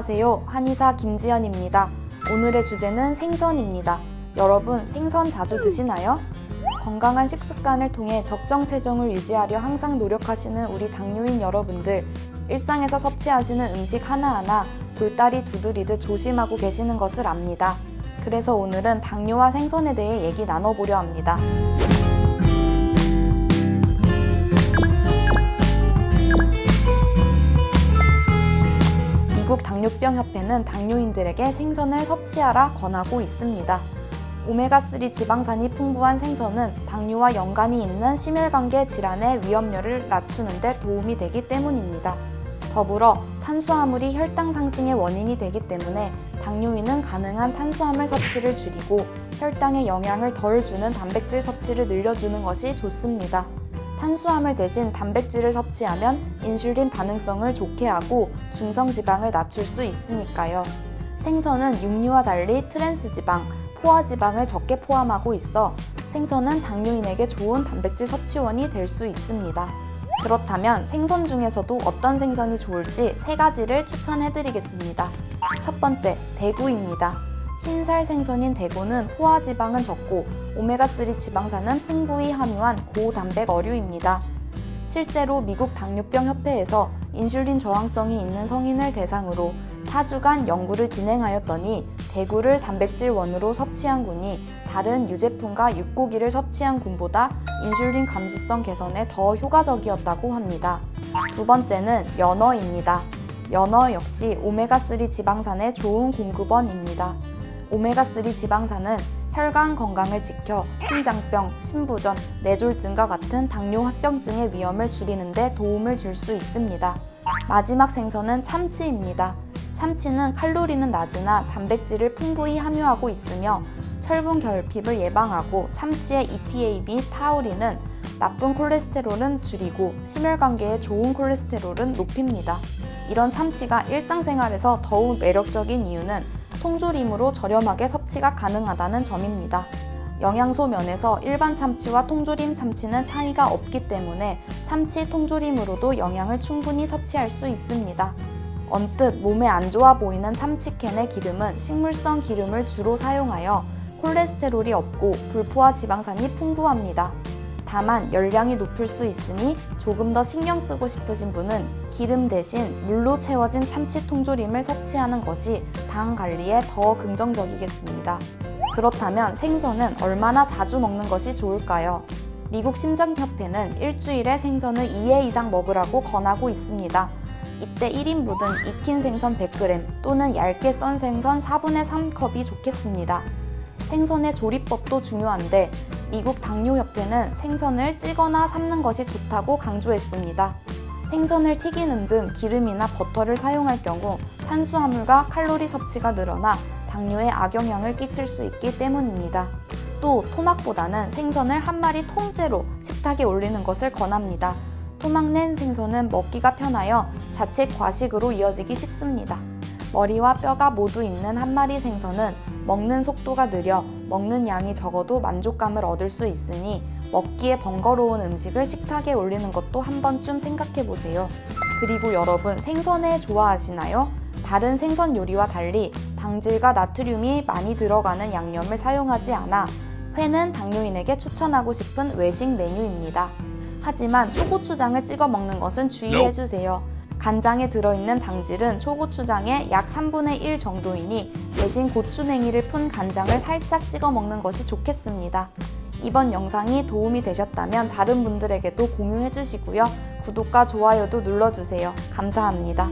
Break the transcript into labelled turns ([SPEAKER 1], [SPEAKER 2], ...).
[SPEAKER 1] 안녕하세요. 한의사 김지연입니다. 오늘의 주제는 생선입니다. 여러분, 생선 자주 드시나요? 건강한 식습관을 통해 적정 체중을 유지하려 항상 노력하시는 우리 당뇨인 여러분들, 일상에서 섭취하시는 음식 하나하나 돌다리 두드리듯 조심하고 계시는 것을 압니다. 그래서 오늘은 당뇨와 생선에 대해 얘기 나눠보려 합니다. 당뇨병 협회는 당뇨인들에게 생선을 섭취하라 권하고 있습니다. 오메가3 지방산이 풍부한 생선은 당뇨와 연관이 있는 심혈관계 질환의 위험률을 낮추는 데 도움이 되기 때문입니다. 더불어 탄수화물이 혈당 상승의 원인이 되기 때문에 당뇨인은 가능한 탄수화물 섭취를 줄이고 혈당에 영향을 덜 주는 단백질 섭취를 늘려주는 것이 좋습니다. 탄수화물 대신 단백질을 섭취하면 인슐린 반응성을 좋게 하고 중성 지방을 낮출 수 있으니까요. 생선은 육류와 달리 트랜스 지방, 포화 지방을 적게 포함하고 있어 생선은 당뇨인에게 좋은 단백질 섭취원이 될 수 있습니다. 그렇다면 생선 중에서도 어떤 생선이 좋을지 세 가지를 추천해 드리겠습니다. 첫 번째, 대구입니다. 흰살 생선인 대구는 포화 지방은 적고 오메가3 지방산은 풍부히 함유한 고단백 어류입니다. 실제로 미국 당뇨병 협회에서 인슐린 저항성이 있는 성인을 대상으로 4주간 연구를 진행하였더니 대구를 단백질 원으로 섭취한 군이 다른 유제품과 육고기를 섭취한 군보다 인슐린 감수성 개선에 더 효과적이었다고 합니다. 두 번째는 연어입니다. 연어 역시 오메가3 지방산의 좋은 공급원입니다. 오메가3 지방산은 혈관 건강을 지켜 심장병, 신부전, 뇌졸중과 같은 당뇨 합병증의 위험을 줄이는 데 도움을 줄 수 있습니다. 마지막 생선은 참치입니다. 참치는 칼로리는 낮으나 단백질을 풍부히 함유하고 있으며 철분 결핍을 예방하고 참치의 EPA 및 타우린은 나쁜 콜레스테롤은 줄이고 심혈관계에 좋은 콜레스테롤은 높입니다. 이런 참치가 일상생활에서 더욱 매력적인 이유는 통조림으로 저렴하게 섭취가 가능하다는 점입니다. 영양소 면에서 일반 참치와 통조림 참치는 차이가 없기 때문에 참치 통조림으로도 영양을 충분히 섭취할 수 있습니다. 언뜻 몸에 안 좋아 보이는 참치캔의 기름은 식물성 기름을 주로 사용하여 콜레스테롤이 없고 불포화 지방산이 풍부합니다. 다만 열량이 높을 수 있으니 조금 더 신경 쓰고 싶으신 분은 기름 대신 물로 채워진 참치 통조림을 섭취하는 것이 당 관리에 더 긍정적이겠습니다. 그렇다면 생선은 얼마나 자주 먹는 것이 좋을까요? 미국 심장협회는 일주일에 생선을 2회 이상 먹으라고 권하고 있습니다. 이때 1인분은 익힌 생선 100g 또는 얇게 썬 생선 4분의 3컵이 좋겠습니다. 생선의 조리법도 중요한데 미국 당뇨협회는 생선을 찌거나 삶는 것이 좋다고 강조했습니다. 생선을 튀기는 등 기름이나 버터를 사용할 경우 탄수화물과 칼로리 섭취가 늘어나 당뇨에 악영향을 끼칠 수 있기 때문입니다. 또 토막보다는 생선을 한 마리 통째로 식탁에 올리는 것을 권합니다. 토막 낸 생선은 먹기가 편하여 자칫 과식으로 이어지기 쉽습니다. 머리와 뼈가 모두 있는 한 마리 생선은 먹는 속도가 느려 먹는 양이 적어도 만족감을 얻을 수 있으니 먹기에 번거로운 음식을 식탁에 올리는 것도 한 번쯤 생각해 보세요. 그리고 여러분 생선회 좋아하시나요? 다른 생선 요리와 달리 당질과 나트륨이 많이 들어가는 양념을 사용하지 않아 회는 당뇨인에게 추천하고 싶은 외식 메뉴입니다. 하지만 초고추장을 찍어 먹는 것은 주의해 주세요. 간장에 들어있는 당질은 초고추장의 약 3분의 1 정도이니 대신 고추냉이를 푼 간장을 살짝 찍어 먹는 것이 좋겠습니다. 이번 영상이 도움이 되셨다면 다른 분들에게도 공유해 주시고요. 구독과 좋아요도 눌러주세요. 감사합니다.